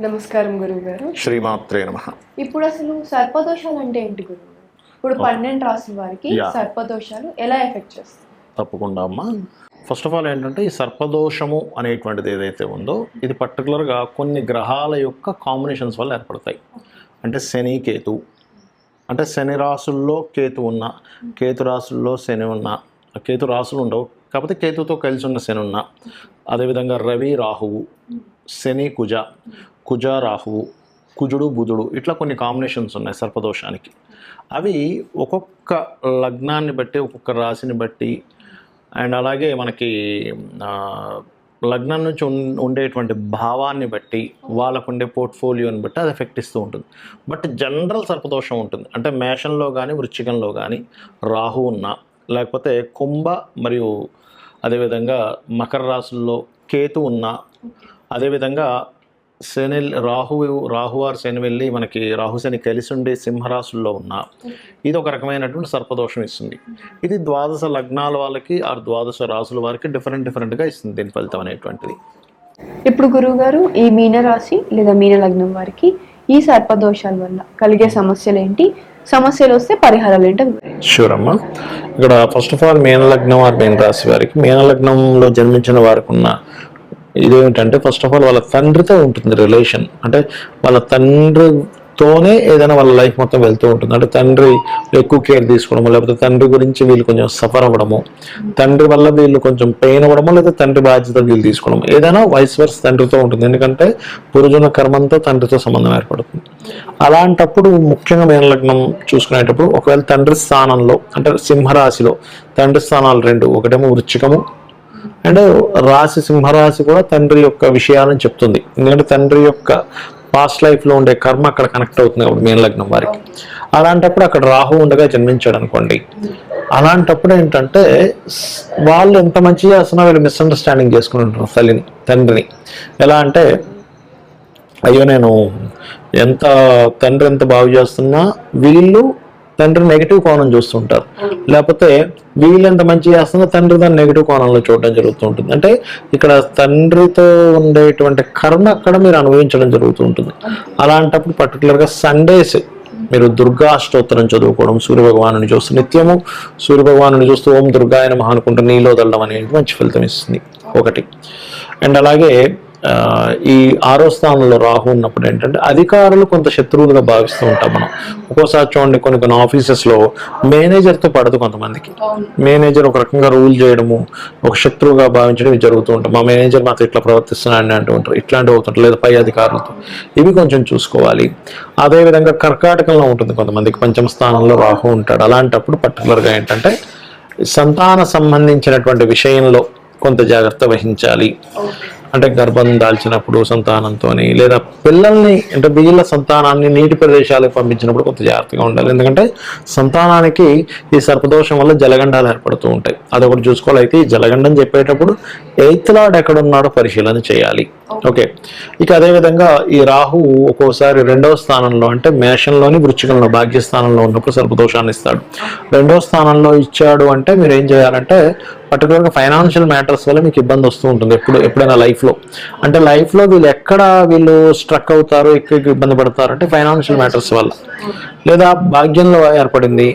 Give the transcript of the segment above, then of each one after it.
నమస్కారం గురువు గారు. శ్రీమాత్రే నమ. ఇప్పుడు అసలు సర్పదోషాలు అంటే ఏంటి గురువు గారు? ఇప్పుడు పన్నెండు రాసుల వారికి. సర్పదోషాలు ఎలా ఎఫెక్ట్ చేస్తాయి? తప్పకుండా అమ్మా. ఫస్ట్ ఆఫ్ ఆల్ ఏంటంటే ఈ సర్పదోషము అనేటువంటిది ఏదైతే ఉందో ఇది పర్టికులర్గా కొన్ని గ్రహాల యొక్క కాంబినేషన్స్ వల్ల ఏర్పడతాయి. అంటే శని కేతు. అంటే శని రాసుల్లో కేతు ఉన్న కేతు రాసుల్లో శని ఉన్న కేతు రాసులు ఉండవు. కాకపోతే కేతుతో కలిసి ఉన్న శని ఉన్న. అదేవిధంగా రవి రాహువు. శని కుజ కుజ రాహువు కుజుడు బుధుడు ఇట్లా కొన్ని కాంబినేషన్స్ ఉన్నాయి సర్పదోషానికి. అవి ఒక్కొక్క లగ్నాన్ని బట్టి ఒక్కొక్క రాశిని బట్టి అండ్ అలాగే మనకి లగ్నం నుంచి ఉన్- ఉండేటువంటి భావాన్ని బట్టి వాళ్ళకు ఉండే పోర్ట్ఫోలియోని బట్టి అది ఎఫెక్ట్ ఇస్తూ ఉంటుంది. బట్ జనరల్ సర్పదోషం ఉంటుంది. అంటే మేషంలో కానీ వృశ్చికంలో కానీ రాహు ఉన్న లేకపోతే కుంభ మరియు అదేవిధంగా మకర రాశుల్లో కేతు ఉన్న అదేవిధంగా శని రాహు రాహువారు శని వెళ్ళి మనకి రాహు శని కలిసి ఉండి సింహరాశుల్లో ఉన్న ఇది ఒక రకమైనటువంటి సర్పదోషం ఇస్తుంది. ఇది ద్వాదశ లగ్నాల వాళ్ళకి ఆ ద్వాదశ రాసుల వారికి డిఫరెంట్ డిఫరెంట్గా ఇస్తుంది దీని ఫలితం అనేటువంటిది. ఇప్పుడు గురువు గారు ఈ మీన రాశి లేదా మీన లగ్నం వారికి ఈ సర్పదోషాల వల్ల కలిగే సమస్యలు ఏంటి? సమస్యలు వస్తే పరిహారాలు ఏంటో. షూర్ అమ్మా. ఇక్కడ ఫస్ట్ ఆఫ్ ఆల్ మీన లగ్నం వారి మీన రాశి వారికి మీన లగ్నంలో జన్మించిన వారికి ఉన్న ఇదేమిటంటే ఫస్ట్ ఆఫ్ ఆల్ వాళ్ళ తండ్రితో ఉంటుంది రిలేషన్ అంటే వాళ్ళ తండ్రితోనే ఏదైనా వాళ్ళ లైఫ్ మొత్తం వెళ్తూ ఉంటుంది. అంటే తండ్రి ఎక్కువ కేర్ తీసుకోవడము లేకపోతే తండ్రి గురించి వీళ్ళు కొంచెం సఫర్ అవ్వడము తండ్రి వల్ల వీళ్ళు కొంచెం పెయిన్ అవ్వడము లేదా తండ్రి బాధ్యత వీళ్ళు తీసుకోవడం ఏదైనా వైస్ వర్స్ తండ్రితో ఉంటుంది. ఎందుకంటే పురుజున కర్మంతో తండ్రితో సంబంధం ఏర్పడుతుంది. అలాంటప్పుడు ముఖ్యంగా మేన లగ్నం చూసుకునేటప్పుడు ఒకవేళ తండ్రి స్థానంలో అంటే సింహరాశిలో తండ్రి స్థానాలు రెండు ఒకటేమో వృచ్చికము అండ్ రాశి సింహరాశి కూడా తండ్రి యొక్క విషయాలను చెప్తుంది. ఎందుకంటే తండ్రి యొక్క పాస్ట్ లైఫ్లో ఉండే కర్మ అక్కడ కనెక్ట్ అవుతుంది కాబట్టి మీన లగ్నం వారికి. అలాంటప్పుడు అక్కడ రాహు ఉండగా జన్మించాడు అనుకోండి. అలాంటప్పుడు ఏంటంటే వాళ్ళు ఎంత మంచిగా చేస్తున్నా వీళ్ళు మిస్అండర్స్టాండింగ్ చేసుకుని ఉంటారు తల్లిని తండ్రిని. ఎలా అంటే అయ్యో నేను ఎంత తండ్రి ఎంత బాగు చేస్తున్నా వీళ్ళు తండ్రి నెగిటివ్ కోణం చూస్తుంటారు. లేకపోతే వీళ్ళు ఎంత మంచి చేస్తుందో తండ్రి దాన్ని నెగిటివ్ కోణంలో చూడడం జరుగుతూ ఉంటుంది అంటే ఇక్కడ తండ్రితో ఉండేటువంటి కర్మ అక్కడ మీరు అనుభవించడం జరుగుతూ ఉంటుంది అలాంటప్పుడు పర్టికులర్గా సండేస్ మీరు దుర్గా అష్టోత్తరం చదువుకోవడం సూర్యభగవాను చూస్తూ నిత్యము సూర్యభగవాను చూస్తూ ఓం దుర్గాయన మహా అనుకుంటూ నీలో దళ్ళడం అనేది మంచి ఫలితం ఇస్తుంది. ఒకటి. అండ్ అలాగే ఈ ఆరో స్థానంలో రాహు ఉన్నప్పుడు ఏంటంటే అధికారులు కొంత శత్రువులుగా భావిస్తూ ఉంటాం మనం. ఒక్కోసారి చూడండి కొన్ని కొన్ని ఆఫీసెస్లో మేనేజర్తో పడదు కొంతమందికి. మేనేజర్ ఒక రకంగా రూల్ చేయడము ఒక శత్రువుగా భావించడం జరుగుతూ ఉంటాం. మా మేనేజర్ మాతో ఇట్లా ప్రవర్తిస్తున్నాడని అంటూ ఉంటారు ఇట్లాంటివి అవుతుంటారు లేదా పై అధికారులతో. ఇవి కొంచెం చూసుకోవాలి. అదేవిధంగా కర్కాటకంలో ఉంటుంది కొంతమందికి పంచమ స్థానంలో రాహు ఉంటాడు. అలాంటప్పుడు పర్టికులర్గా ఏంటంటే సంతాన సంబంధించినటువంటి విషయంలో కొంత జాగ్రత్త వహించాలి. అంటే గర్భం దాల్చినప్పుడు సంతానంతో లేదా పిల్లల్ని అంటే వీళ్ళ సంతానాన్ని నీటి ప్రదేశాలకు పంపించినప్పుడు కొంత జాగ్రత్తగా ఉండాలి. ఎందుకంటే సంతానానికి ఈ సర్పదోషం వల్ల జలగండాలు ఏర్పడుతూ ఉంటాయి. అదొకటి చూసుకోవాలి. అయితే ఈ జలగండం చెప్పేటప్పుడు ఎయిత్ లార్డ్ ఎక్కడ ఉన్నాడో పరిశీలన చేయాలి. ఓకే. ఇక అదేవిధంగా ఈ రాహు ఒక్కోసారి రెండవ స్థానంలో అంటే మేషంలోని వృచ్చికంలో భాగ్యస్థానంలో ఉన్నప్పుడు సర్పదోషాన్ని ఇస్తాడు. రెండవ స్థానంలో ఇచ్చాడు అంటే మీరు ఏం చేయాలంటే పర్టికులర్గా ఫైనాన్షియల్ మ్యాటర్స్ వల్ల మీకు ఇబ్బంది వస్తూ ఉంటుంది ఎప్పుడు ఎప్పుడైనా లైఫ్లో అంటే లైఫ్లో వీళ్ళు ఎక్కడ వీళ్ళు స్ట్రక్ అవుతారు ఎక్కువ ఇబ్బంది పడతారు అంటే ఫైనాన్షియల్ మ్యాటర్స్ వల్ల. లేదా భాగ్యంలో ఏర్పడింది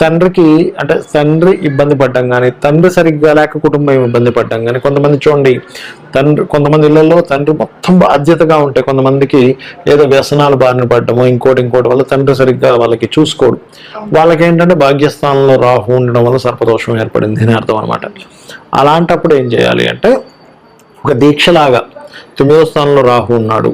తండ్రికి అంటే తండ్రి ఇబ్బంది పడ్డం కానీ తండ్రి సరిగ్గా లేక కుటుంబం ఇబ్బంది పడ్డం కానీ కొంతమంది చూడండి తండ్రి కొంతమంది ఇళ్ళలో తండ్రి మొత్తం బాధ్యతగా ఉంటే కొంతమందికి ఏదో వ్యసనాలు బారిన పడ్డము ఇంకోటి ఇంకోటి వల్ల తండ్రి సరిగ్గా వాళ్ళకి చూసుకోడు. వాళ్ళకి ఏంటంటే భాగ్యస్థానంలో రాహు ఉండడం వల్ల సర్పదోషం ఏర్పడింది అని అర్థం అనమాట అలాంటప్పుడు ఏం చేయాలి అంటే ఒక దీక్షలాగా తొమ్మిదో స్థానంలో రాహు ఉన్నాడు.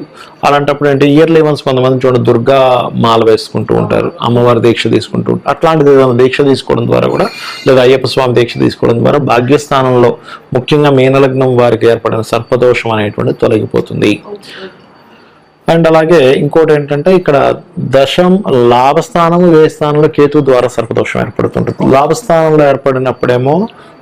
అలాంటప్పుడు అంటే ఇయర్లీ వన్స్ కొంతమంది చూడండి దుర్గా మాల వేసుకుంటూ ఉంటారు అమ్మవారి దీక్ష తీసుకుంటూ ఉంటారు. అట్లాంటిది ఏదైనా దీక్ష తీసుకోవడం ద్వారా కూడా లేదా అయ్యప్ప స్వామి దీక్ష తీసుకోవడం ద్వారా భాగ్యస్థానంలో ముఖ్యంగా మీనలగ్నం వారికి ఏర్పడిన సర్పదోషం అనేటువంటిది తొలగిపోతుంది. అండ్ అలాగే ఇంకోటి ఏంటంటే ఇక్కడ దశం లాభస్థానము వ్యయ స్థానంలో కేతు ద్వారా సర్పదోషం ఏర్పడుతుంటుంది. లాభస్థానంలో ఏర్పడినప్పుడేమో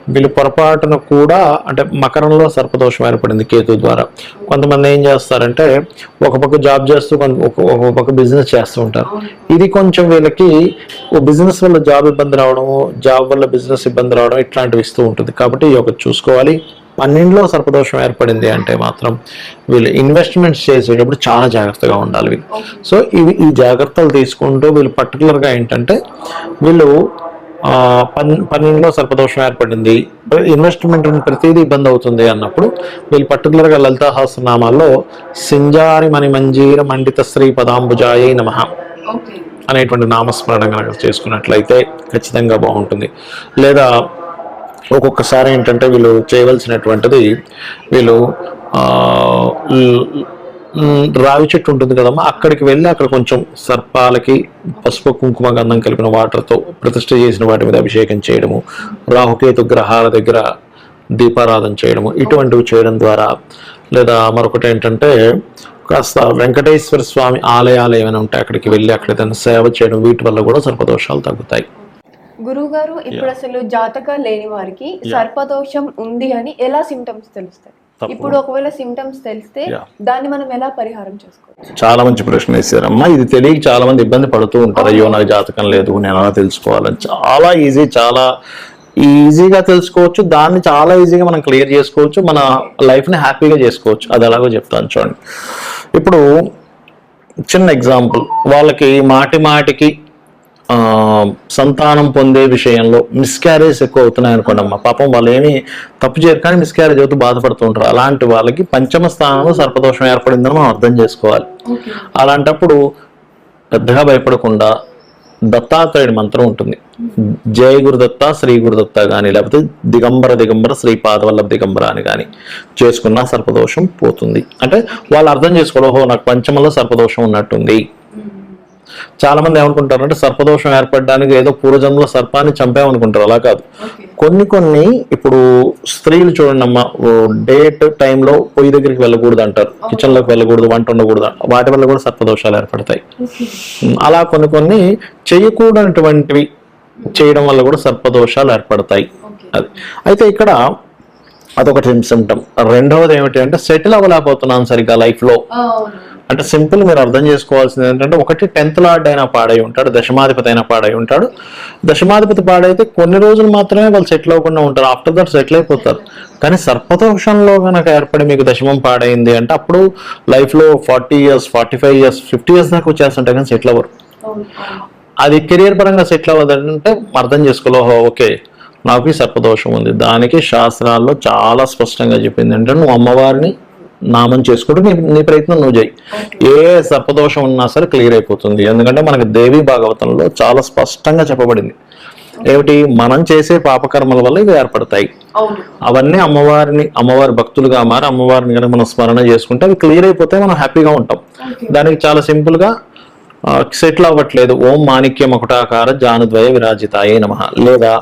వీళ్ళు పొరపాటున కూడా అంటే మకరంలో సర్పదోషం ఏర్పడింది కేతు ద్వారా. కొంతమంది ఏం చేస్తారంటే ఒక పక్క జాబ్ చేస్తూ కొంత- ఒక ఒక పక్క బిజినెస్ చేస్తూ ఉంటారు. ఇది కొంచెం వీళ్ళకి ఓ బిజినెస్ వల్ల జాబ్ ఇబ్బంది రావడము జాబ్ వల్ల బిజినెస్ ఇబ్బంది రావడం ఇట్లాంటివి ఇస్తూ ఉంటుంది. కాబట్టి ఇది ఒకటి చూసుకోవాలి. పన్నెండులో సర్పదోషం ఏర్పడింది అంటే మాత్రం వీళ్ళు ఇన్వెస్ట్మెంట్స్ చేసేటప్పుడు చాలా జాగ్రత్తగా ఉండాలి వీళ్ళు. సో ఇవి ఈ జాగ్రత్తలు తీసుకుంటూ వీళ్ళు పర్టికులర్గా ఏంటంటే వీళ్ళు పన్ పన్నెండులో సర్పదోషం ఏర్పడింది. ఇన్వెస్ట్మెంట్ ప్రతిదీ ఇబ్బంది అవుతుంది అన్నప్పుడు వీళ్ళు పర్టికులర్గా లలితా సహస్రనామాల్లో సింజారి మణి మంజీర మండిత శ్రీ పదాంబుజాయై నమః అనేటువంటి నామస్మరణ కనుక చేసుకున్నట్లయితే ఖచ్చితంగా బాగుంటుంది. లేదా ఒక్కొక్కసారి ఏంటంటే వీళ్ళు చేయవలసినటువంటిది వీళ్ళు రావి చెట్టు ఉంటుంది కదమ్మా. అక్కడికి వెళ్ళి అక్కడ కొంచెం సర్పాలకి పసుపు కుంకుమ గంధం కలిపిన వాటర్తో ప్రతిష్ఠ చేసిన వాటి మీద అభిషేకం చేయడము రాహుకేతు గ్రహాల దగ్గర దీపారాధన చేయడము ఇటువంటివి చేయడం ద్వారా. లేదా మరొకటి ఏంటంటే కాస్త వెంకటేశ్వర స్వామి ఆలయాలు ఏమైనా ఉంటాయి అక్కడికి వెళ్ళి అక్కడ ఏదైనా సేవ చేయడం వీటి వల్ల కూడా సర్పదోషాలు తగ్గుతాయి. గురువు గారు ఇప్పుడు అసలు జాతకాలు లేని వారికి సర్పదోషం ఉంది అని ఎలా సిమ్టమ్స్ తెలుస్తాయి. ఇప్పుడు ఒకవేళ సిమ్టమ్స్ తెలిస్తే. దాన్ని మనం ఎలా పరిహారం చేసుకోవచ్చు? చాలా మంచి ప్రశ్న వేశారమ్మా ఇది తెలియక చాలా మంది ఇబ్బంది పడుతూ ఉంటారు. అయ్యో నాకు జాతకం లేదు నేను ఎలా తెలుసుకోవాలని. చాలా ఈజీ చాలా ఈజీగా తెలుసుకోవచ్చు. దాన్ని చాలా ఈజీగా మనం క్లియర్ చేసుకోవచ్చు. మన లైఫ్ని హ్యాపీగా చేసుకోవచ్చు. అది ఎలాగో చెప్తాను చూడండి. ఇప్పుడు చిన్న ఎగ్జాంపుల్ వాళ్ళకి మాటి మాటికి సంతానం పొందే విషయంలో మిస్క్యారేజ్ ఎక్కువ అవుతున్నాయి అనుకోండి అమ్మ పాపం వాళ్ళు ఏమి తప్పు చేయరు కానీ మిస్క్యారేజ్ అవుతూ బాధపడుతూ ఉంటారు అలాంటి వాళ్ళకి పంచమ స్థానంలో సర్పదోషం ఏర్పడిందని మనం అర్థం చేసుకోవాలి. అలాంటప్పుడు పెద్దగా భయపడకుండా దత్తాత్రేయుడి మంత్రం ఉంటుంది. జయ గురుదత్త శ్రీ గురుదత్త కానీ లేకపోతే దిగంబర దిగంబర శ్రీ పాదవల్లభ దిగంబర అని కానీ చేసుకున్న సర్పదోషం పోతుంది. అంటే వాళ్ళు అర్థం చేసుకోవాలి ఓహో నాకు పంచమంలో సర్పదోషం ఉన్నట్టుంది. చాలా మంది ఏమనుకుంటారు అంటే సర్పదోషం ఏర్పడడానికి ఏదో పూర్వజన్మలో సర్పాన్ని చంపామనుకుంటారు. అలా కాదు. కొన్ని కొన్ని ఇప్పుడు స్త్రీలు చూడండి అమ్మ డేట్ టైంలో పొయ్యి దగ్గరికి వెళ్ళకూడదు అంటారు. కిచెన్లోకి వెళ్ళకూడదు వంట ఉండకూడదు. వాటి వల్ల కూడా సర్పదోషాలు ఏర్పడతాయి. అలా కొన్ని కొన్ని చేయకూడనటువంటివి చేయడం వల్ల కూడా సర్పదోషాలు ఏర్పడతాయి. అది. అయితే ఇక్కడ అదొకటి సిమ్టమ్. రెండవది ఏమిటి అంటే సెటిల్ అవ్వలేకపోతున్నాను సరిగ్గా లైఫ్లో అంటే సింపుల్ మీరు అర్థం చేసుకోవాల్సింది ఏంటంటే ఒకటి టెన్త్ లార్డ్ అయినా పాడై ఉంటాడు దశమాధిపతి అయినా పాడై ఉంటాడు. దశమాధిపతి పాడైతే కొన్ని రోజులు మాత్రమే వాళ్ళు సెటిల్ అవ్వకుండా ఉంటారు. ఆఫ్టర్ దట్ సెటిల్ అయిపోతారు. కానీ సర్పదోషంలో కనుక ఏర్పడి మీకు దశమం పాడైంది అంటే అప్పుడు లైఫ్లో forty years forty five years fifty years దాకా వచ్చేస్తుంటే కానీ సెటిల్ అవ్వరు. అది కెరియర్ పరంగా సెటిల్ అవ్వదంటే అర్థం చేసుకోలేహో ఓకే నాకు ఈ సర్పదోషం ఉంది. దానికి శాస్త్రాల్లో చాలా స్పష్టంగా చెప్పింది అంటే నువ్వు అమ్మవారిని నామం చేసుకుంటూ నీ నీ ప్రయత్నం నువ్వు చేయి. ఏ సర్పదోషం ఉన్నా సరే క్లియర్ అయిపోతుంది. ఎందుకంటే మనకి దేవి భాగవతంలో చాలా స్పష్టంగా చెప్పబడింది. ఏమిటి? మనం చేసే పాపకర్మల వల్ల ఇవి ఏర్పడతాయి. అవును. అవన్నీ అమ్మవారిని అమ్మవారి భక్తులుగా మారి అమ్మవారిని కనుక మనం స్మరణ చేసుకుంటే అవి క్లియర్ అయిపోతే మనం హ్యాపీగా ఉంటాం. దానికి చాలా సింపుల్గా సెటిల్ అవ్వట్లేదు. ఓం మాణిక్యం ఒకటాకార జానుద్వయ విరాజితాయే నమ. లేదా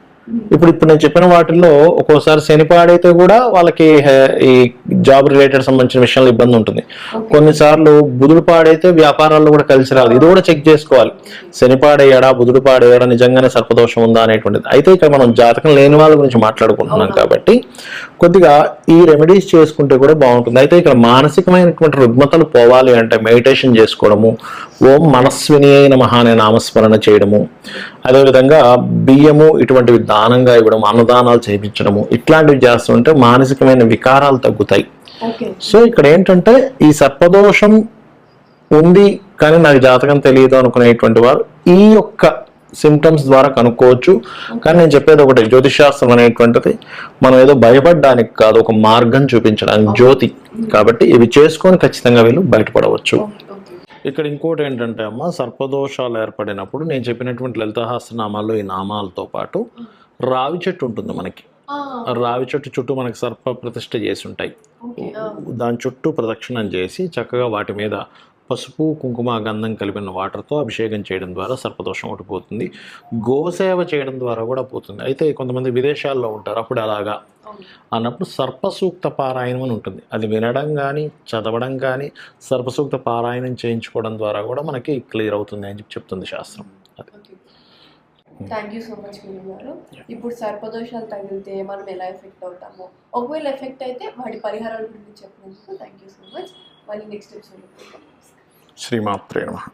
ఇప్పుడు ఇప్పుడు నేను చెప్పిన వాటిల్లో ఒక్కోసారి శని పాడైతే కూడా వాళ్ళకి ఈ జాబ్ రిలేటెడ్ సంబంధించిన విషయంలో ఇబ్బంది ఉంటుంది. కొన్నిసార్లు బుధుడు పాడైతే వ్యాపారాల్లో కూడా కలిసి రాదు ఇది కూడా చెక్ చేసుకోవాలి. శని పాడయ్యాడా బుధుడు పాడయ్యాడా నిజంగానే సర్పదోషం ఉందా అనేటువంటిది. అయితే ఇక్కడ మనం జాతకం లేని వాళ్ళ గురించి మాట్లాడుకుంటున్నాం కాబట్టి కొద్దిగా ఈ రెమెడీస్ చేసుకుంటే కూడా బాగుంటుంది. అయితే ఇక్కడ మానసికమైనటువంటి రుగ్మతలు పోవాలి అంటే మెడిటేషన్ చేసుకోవడము ఓం మనస్విని అయిన మహానే నామస్మరణ చేయడము అదేవిధంగా బియ్యము ఇటువంటివి దానంగా ఇవ్వడం అన్నదానాలు చేయించడము ఇట్లాంటివి చేస్తుంటే మానసికమైన వికారాలు తగ్గుతాయి. ఓకే. సో ఇక్కడ ఏంటంటే ఈ సర్పదోషం ఉంది కానీ నాకు జాతకం తెలియదు అనుకునేటువంటి వారు ఈ యొక్క సిమ్టమ్స్ ద్వారా కనుక్కోవచ్చు. కానీ నేను చెప్పేది ఒకటి జ్యోతిషాస్త్రం అనేటువంటిది మనం ఏదో భయపడడానికి కాదు ఒక మార్గం చూపించడానికి జ్యోతి. కాబట్టి ఇవి చేసుకొని ఖచ్చితంగా వీళ్ళు బయటపడవచ్చు. ఇక్కడ ఇంకోటి ఏంటంటే అమ్మ సర్పదోషాలు ఏర్పడినప్పుడు నేను చెప్పినటువంటి లలితహాస్యనామాల్లో ఈ నామాలతో పాటు రావి చెట్టు ఉంటుంది మనకి. ఆ. రావి చెట్టు చుట్టూ మనకి సర్ప ప్రతిష్ఠ చేసి ఉంటాయి. దాని చుట్టూ ప్రదక్షిణం చేసి చక్కగా వాటి మీద పసుపు కుంకుమ గంధం కలిపిన వాటర్తో అభిషేకం చేయడం ద్వారా సర్పదోషం ఒకటి పోతుంది. గోసేవ చేయడం ద్వారా కూడా పోతుంది. అయితే కొంతమంది విదేశాల్లో ఉంటారు అప్పుడు అలాగా. అన్నప్పుడు సర్పసూక్త పారాయణం అని ఉంటుంది. అది వినడం కానీ చదవడం కానీ సర్పసూక్త పారాయణం చేయించుకోవడం ద్వారా కూడా మనకి క్లియర్ అవుతుంది అని చెప్పి చెప్తుంది శాస్త్రం. థ్యాంక్ యూ సో మచ్ గురువు గారు. ఇప్పుడు సర్పదోషాలు తగిలితే మనం ఎలా ఎఫెక్ట్ అవుతామో. ఒకవేళ ఎఫెక్ట్ అయితే వాటి పరిహారాల గురించి చెప్పినందుకు థ్యాంక్ యూ సో మచ్ మళ్ళీ నెక్స్ట్ ఎపిసోడ్ శ్రీమాత్రే నమః.